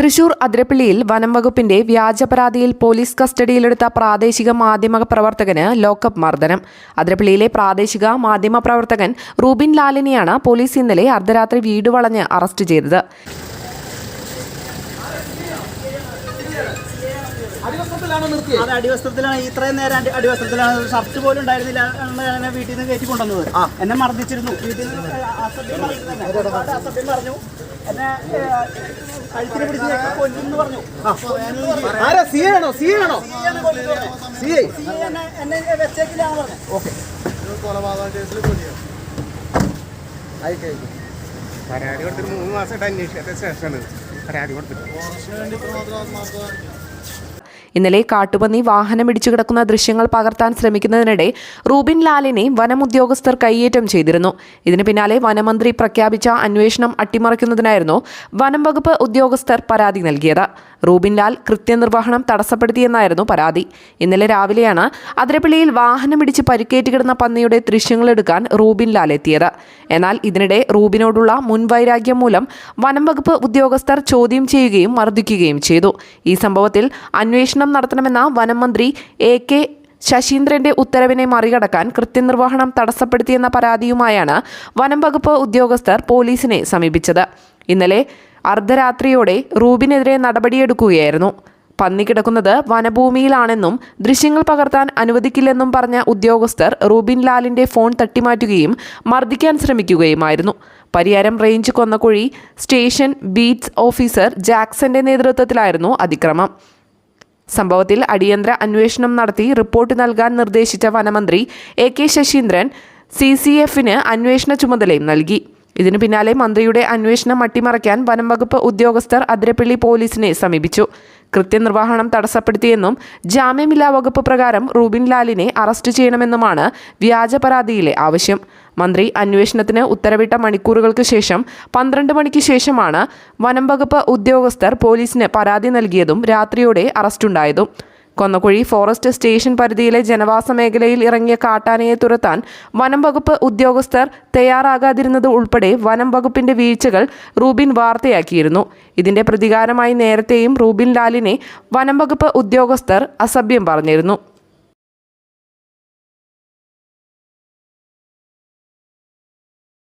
തൃശൂർ അതിരപ്പള്ളിയിൽ വനം വകുപ്പിന്റെ വ്യാജ പരാതിയിൽ പോലീസ് കസ്റ്റഡിയിലെടുത്ത പ്രാദേശിക മാധ്യമ പ്രവർത്തകന് ലോക്കപ്പ് മർദ്ദനം. അതിരപ്പള്ളിയിലെ പ്രാദേശിക മാധ്യമ പ്രവർത്തകൻ റൂബിൻ ലാലിനെയാണ് പോലീസ് ഇന്നലെ അർദ്ധരാത്രി വീട് വളഞ്ഞ് അറസ്റ്റ് ചെയ്തത്. അടിവസ്ത്രത്തിലാണോ ഇത്രയും നേരം അടി- അടിവസ്ത്രത്തിലാണ്. ഷർട്ട് പോലും ഉണ്ടായിരുന്നില്ല എന്നെ വീട്ടിൽ നിന്ന് കയറ്റി കൊണ്ടുവന്നത്. എന്നെ മർദ്ദിച്ചിരുന്നു. വീട്ടിൽ നിന്ന് അസഭ്യം പറഞ്ഞു. ആരാ? സി ആണോ? സി ആണോ. സി ഐ പറഞ്ഞു. പരാതി കൊടുത്തിട്ട് മൂന്ന് മാസമായിട്ട് അന്വേഷിക്കാത്ത ശേഷമാണ്. പരാതി കൊടുത്തിട്ട്. ഇന്നലെ കാട്ടുപന്നി വാഹനമിടിച്ചു കിടക്കുന്ന ദൃശ്യങ്ങൾ പകർത്താൻ ശ്രമിക്കുന്നതിനിടെ റൂബിൻ ലാലിനെ വനം ഉദ്യോഗസ്ഥർ കൈയേറ്റം ചെയ്തിരുന്നു. ഇതിന് പിന്നാലെ വനമന്ത്രി പ്രഖ്യാപിച്ച അന്വേഷണം അട്ടിമറിക്കുന്നതിനായിരുന്നു വനം വകുപ്പ് ഉദ്യോഗസ്ഥർ പരാതി നൽകിയത്. റൂബിൻ ലാൽ കൃത്യനിർവഹണം തടസ്സപ്പെടുത്തിയെന്നായിരുന്നു പരാതി. ഇന്നലെ രാവിലെയാണ് അതിരപ്പള്ളിയിൽ വാഹനമിടിച്ച് പരിക്കേറ്റ് കിടന്ന പന്നിയുടെ ദൃശ്യങ്ങളെടുക്കാൻ റൂബിൻ ലാൽ എത്തിയത്. എന്നാൽ ഇതിനിടെ റൂബിനോടുള്ള മുൻവൈരാഗ്യം മൂലം വനം വകുപ്പ് ഉദ്യോഗസ്ഥർ ചോദ്യം ചെയ്യുകയും മർദ്ദിക്കുകയും ചെയ്തു. ഈ സംഭവത്തിൽ അന്വേഷണം നടത്തണമെന്ന വനം മന്ത്രി എ കെ ശശീന്ദ്രന്റെ ഉത്തരവിനെ മറികടക്കാൻ കൃത്യനിർവഹണം തടസ്സപ്പെടുത്തിയെന്ന പരാതിയുമായാണ് വനം വകുപ്പ് ഉദ്യോഗസ്ഥർ പോലീസിനെ സമീപിച്ചത്. ഇന്നലെ അർദ്ധരാത്രിയോടെ റൂബിനെതിരെ നടപടിയെടുക്കുകയായിരുന്നു. പന്നി കിടക്കുന്നത് വനഭൂമിയിലാണെന്നും ദൃശ്യങ്ങൾ പകർത്താൻ അനുവദിക്കില്ലെന്നും പറഞ്ഞ ഉദ്യോഗസ്ഥർ റൂബിൻ ലാലിന്റെ ഫോൺ തട്ടിമാറ്റുകയും മർദ്ദിക്കാൻ ശ്രമിക്കുകയുമായിരുന്നു. Pariyaram range Konnakuzhi station beats officer ജാക്സന്റെ നേതൃത്വത്തിലായിരുന്നു അതിക്രമം. സംഭവത്തിൽ അടിയന്തര അന്വേഷണം നടത്തി റിപ്പോർട്ട് നൽകാൻ നിർദ്ദേശിച്ച വനമന്ത്രി A K Saseendran C C എഫിന് അന്വേഷണ ചുമതലയും നൽകി. ഇതിനു പിന്നാലെ മന്ത്രിയുടെ അന്വേഷണം അട്ടിമറിക്കാൻ വനം വകുപ്പ് ഉദ്യോഗസ്ഥർ അതിരപ്പള്ളി പോലീസിനെ സമീപിച്ചു. കൃത്യനിർവഹണം തടസ്സപ്പെടുത്തിയെന്നും ജാമ്യമില്ലാ വകുപ്പ് പ്രകാരം റൂബിൻ ലാലിനെ അറസ്റ്റ് ചെയ്യണമെന്നുമാണ് വ്യാജ പരാതിയിലെ ആവശ്യം. മന്ത്രി അന്വേഷണത്തിന് ഉത്തരവിട്ട മണിക്കൂറുകൾക്ക് ശേഷം പന്ത്രണ്ട് മണിക്ക് ശേഷമാണ് വനം വകുപ്പ് ഉദ്യോഗസ്ഥർ പോലീസിന് പരാതി നൽകിയതും രാത്രിയോടെ അറസ്റ്റുണ്ടായതും. കൊന്നക്കുഴി ഫോറസ്റ്റ് സ്റ്റേഷൻ പരിധിയിലെ ജനവാസ മേഖലയിൽ ഇറങ്ങിയ കാട്ടാനയെ തുരത്താൻ വനം വകുപ്പ് ഉദ്യോഗസ്ഥർ തയ്യാറാകാതിരുന്നത് ഉൾപ്പെടെ വനം വകുപ്പിന്റെ വീഴ്ചകൾ റൂബിൻ വാർത്തയാക്കിയിരുന്നു. ഇതിന്റെ പ്രതികാരമായി നേരത്തെയും റൂബിൻ ലാലിനെ വനം വകുപ്പ് ഉദ്യോഗസ്ഥർ അസഭ്യം പറഞ്ഞിരുന്നു.